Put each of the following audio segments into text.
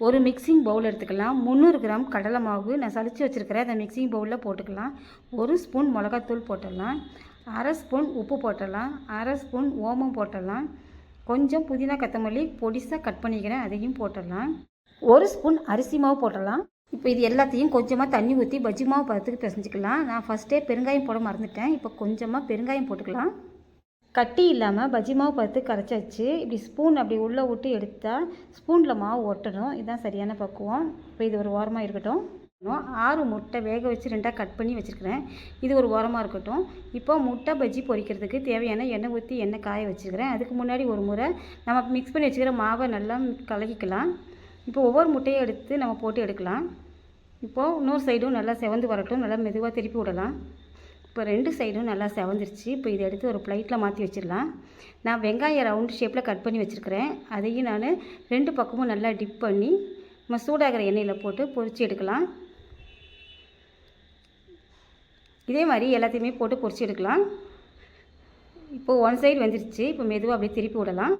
ஒரு மிக்சிங் பவுல் எடுத்துக்கலாம். முந்நூறு கிராம் கடலை மாவு நான் சலிச்சு வச்சுருக்கிறேன். அந்த மிக்சிங் பவுலில் போட்டுக்கலாம். ஒரு ஸ்பூன் மிளகாத்தூள் போட்டுடலாம். அரை ஸ்பூன் உப்பு போட்டலாம் அரை ஸ்பூன் ஓமம் போட்டலாம் கொஞ்சம் புதினா கொத்தமல்லி பொடிசாக கட் பண்ணிக்கிறேன். அதையும் போட்டலாம் ஒரு ஸ்பூன் அரிசி மாவு போட்டலாம் இப்போ இது எல்லாத்தையும் கொஞ்சமாக தண்ணி ஊற்றி பஜ்ஜி மாவு பதத்துக்கு பிசைஞ்சிக்கலாம். நான் ஃபஸ்ட்டே பெருங்காயம் போட மறந்துட்டேன். இப்போ கொஞ்சமாக பெருங்காயம் போட்டுக்கலாம். கட்டி இல்லாமல் பஜ்ஜி மாவு பார்த்து கரைச்சாச்சு. இப்படி ஸ்பூன் அப்படி உள்ளே விட்டு எடுத்தால் ஸ்பூனில் மாவு ஒட்டணும். இதுதான் சரியான பக்குவம். இப்போ இது ஒரு ஓரமாக இருக்கட்டும். ஆறு முட்டை வேக வச்சு ரெண்டாக கட் பண்ணி வச்சுருக்கிறேன். இது ஒரு ஓரமாக இருக்கட்டும். இப்போ முட்டை பஜ்ஜி பொரிக்கிறதுக்கு தேவையான எண்ணெய் ஊற்றி எண்ணெய் காய வச்சுருக்கிறேன். அதுக்கு முன்னாடி ஒரு முறை நம்ம மிக்ஸ் பண்ணி வச்சுக்கிற மாவை நல்லா கலக்கிக்கலாம். இப்போ ஒவ்வொரு முட்டையும் எடுத்து நம்ம போட்டு எடுக்கலாம். இப்போது இன்னொரு சைடும் நல்லா செவந்து வரட்டும். நல்லா மெதுவாக திருப்பி விடலாம். இப்போ ரெண்டு சைடும் நல்லா செவந்துருச்சு. இப்போ இதை எடுத்து ஒரு ப்ளைட்டில் மாற்றி வச்சிடலாம். நான் வெங்காயம் ரவுண்டு ஷேப்பில் கட் பண்ணி வச்சுருக்கிறேன். அதையும் நான் ரெண்டு பக்கமும் நல்லா டிப் பண்ணி நம்ம சூடாகிற எண்ணெயில் போட்டு பொரித்து எடுக்கலாம். இதே மாதிரி எல்லாத்தையுமே போட்டு பொரிச்சு எடுக்கலாம். இப்போது ஒன் சைடு வந்துருச்சு. இப்போ மெதுவாக அப்படியே திருப்பி விடலாம்.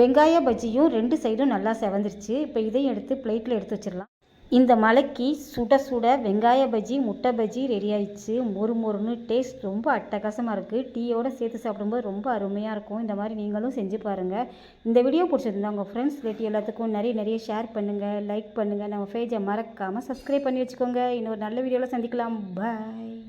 வெங்காய பஜ்ஜியும் ரெண்டு சைடும் நல்லா செவந்துருச்சு. இப்போ இதையும் எடுத்து பிளேட்டில் எடுத்து வச்சிடலாம். இந்த மலைக்கு சுட சுட வெங்காய பஜ்ஜி முட்டை பஜ்ஜி ரெடி ஆயிடுச்சு. மொறு மொறுன்னு டேஸ்ட் ரொம்ப அட்டகாசமாக இருக்குது டீயோடு சேர்த்து சாப்பிடும்போது ரொம்ப அருமையாக இருக்கும். இந்த மாதிரி நீங்களும் செஞ்சு பாருங்கள் இந்த வீடியோ பிடிச்சிருந்தா உங்கள் ஃப்ரெண்ட்ஸ் ரிலேட்டிவ் எல்லாத்துக்கும் நிறைய நிறைய ஷேர் பண்ணுங்கள் லைக் பண்ணுங்கள் நம்ம பேஜை மறக்காமல் சப்ஸ்கிரைப் பண்ணி வச்சுக்கோங்க. இன்னொரு நல்ல வீடியோவில் சந்திக்கலாம். பாய்